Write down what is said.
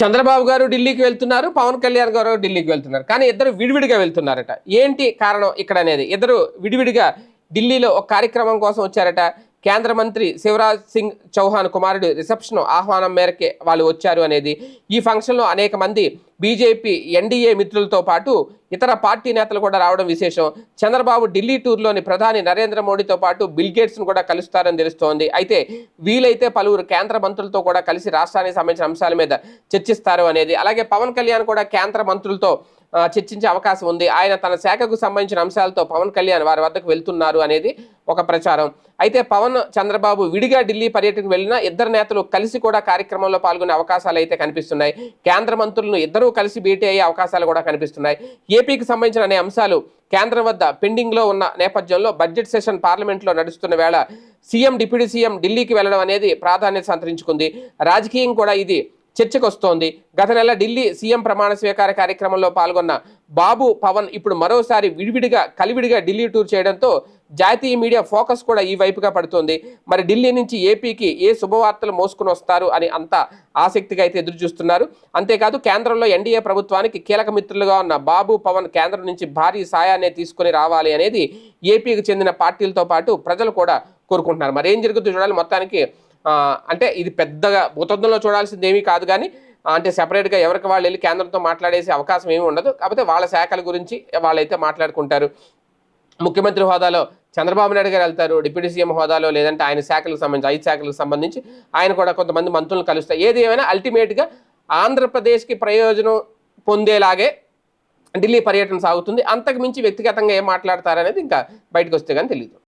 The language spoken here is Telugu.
చంద్రబాబు గారు ఢిల్లీకి వెళ్తున్నారు పవన్ కళ్యాణ్ గారు ఢిల్లీకి వెళ్తున్నారు. కానీ ఇద్దరు విడివిడిగా వెళ్తున్నారట. ఏంటి కారణం ఇక్కడ అనేది? ఇద్దరు విడివిడిగా ఢిల్లీలో ఒక కార్యక్రమం కోసం వచ్చారట. కేంద్ర మంత్రి శివరాజ్ సింగ్ చౌహాన్ కుమారుడు రిసెప్షన్ ఆహ్వానం మేరకే వాళ్ళు వచ్చారు అనేది. ఈ ఫంక్షన్లో అనేక మంది బీజేపీ ఎన్డీఏ మిత్రులతో పాటు ఇతర పార్టీ నేతలు కూడా రావడం విశేషం. చంద్రబాబు ఢిల్లీ టూర్లోని ప్రధాని నరేంద్ర మోడీతో పాటు బిల్గేట్స్ను కూడా కలుస్తారని తెలుస్తోంది. అయితే వీలైతే పలువురు కేంద్ర మంత్రులతో కూడా కలిసి రాష్ట్రానికి సంబంధించిన అంశాల మీద చర్చిస్తారు అనేది. అలాగే పవన్ కళ్యాణ్ కూడా కేంద్ర మంత్రులతో చర్చించే అవకాశం ఉంది. ఆయన తన శాఖకు సంబంధించిన అంశాలతో పవన్ కళ్యాణ్ వారి వద్దకు వెళ్తున్నారు అనేది ఒక ప్రచారం. అయితే పవన్ చంద్రబాబు విడిగా ఢిల్లీ పర్యటనకు వెళ్ళినా ఇద్దరు నేతలు కలిసి కూడా కార్యక్రమంలో పాల్గొనే అవకాశాలు అయితే కనిపిస్తున్నాయి. కేంద్ర మంత్రులను ఇద్దరూ కలిసి భేటీ అయ్యే అవకాశాలు కూడా కనిపిస్తున్నాయి. ఏపీకి సంబంధించిన అనే అంశాలు కేంద్రం వద్ద పెండింగ్లో ఉన్న నేపథ్యంలో బడ్జెట్ సెషన్ పార్లమెంట్లో నడుస్తున్న వేళ సీఎం డిప్యూటీ సీఎం ఢిల్లీకి వెళ్ళడం అనేది ప్రాధాన్యత సంతరించుకుంది. రాజకీయం కూడా ఇది చర్చకు వస్తోంది గత నెల ఢిల్లీ సీఎం ప్రమాణ స్వీకార కార్యక్రమంలో పాల్గొన్న బాబు పవన్ ఇప్పుడు మరోసారి విడివిడిగా కలివిడిగా ఢిల్లీ టూర్ చేయడంతో జాతీయ మీడియా ఫోకస్ కూడా ఈ వైపుగా పడుతోంది. మరి ఢిల్లీ నుంచి ఏపీకి ఏ శుభవార్తలు మోసుకుని వస్తారు అని అంత ఆసక్తిగా అయితే ఎదురు చూస్తున్నారు. అంతేకాదు కేంద్రంలో ఎన్డీఏ ప్రభుత్వానికి కీలక మిత్రులుగా ఉన్న బాబు పవన్ కేంద్రం నుంచి భారీ సాయాన్ని తీసుకుని రావాలి అనేది ఏపీకి చెందిన పార్టీలతో పాటు ప్రజలు కూడా కోరుకుంటున్నారు. మరి ఏం జరుగుతుందో చూడాలి. మొత్తానికి అంటే ఇది పెద్దగా భూతద్దంలో చూడాల్సింది ఏమీ కాదు కానీ అంటే సెపరేట్గా ఎవరికి వాళ్ళు వెళ్ళి కేంద్రంతో మాట్లాడేసే అవకాశం ఏమీ ఉండదు. కాకపోతే వాళ్ళ శాఖల గురించి వాళ్ళైతే మాట్లాడుకుంటారు. ముఖ్యమంత్రి హోదాలో చంద్రబాబు నాయుడు గారు వెళ్తారు డిప్యూటీ సీఎం హోదాలో లేదంటే ఆయన శాఖలకు సంబంధించి ఐదు శాఖలకు సంబంధించి ఆయన కూడా కొంతమంది మంత్రులను కలుస్తారు. ఏది ఏమైనా అల్టిమేట్గా ఆంధ్రప్రదేశ్కి ప్రయోజనం పొందేలాగే ఢిల్లీ పర్యటన సాగుతుంది. అంతకు మించి వ్యక్తిగతంగా ఏం మాట్లాడతారనేది ఇంకా బయటకు వస్తే కానీ తెలియదు